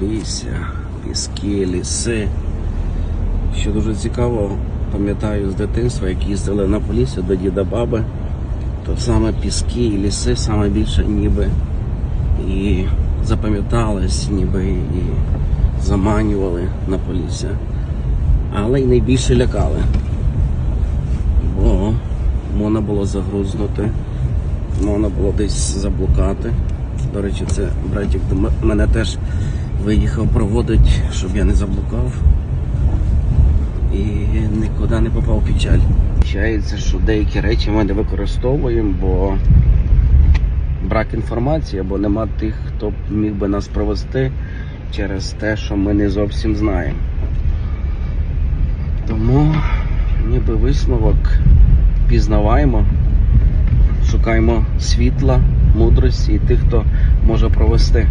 Полісся, піски, ліси. Що дуже цікаво, пам'ятаю з дитинства, як їздили на Полісся до діда баби, то саме піски і ліси саме більше ніби і запам'ятались, ніби і заманювали на Полісся. Але й найбільше лякали. Бо можна було загрузнути, можна було десь заблукати. До речі, це братик до мене теж виїхав проводить, щоб я не заблукав і нікуди не попав печаль. Виходить, що деякі речі ми не використовуємо, бо брак інформації, або нема тих, хто міг би нас провести через те, що ми не зовсім знаємо. Тому ніби висновок пізнаваємо, шукаємо світла, мудрості і тих, хто може провести.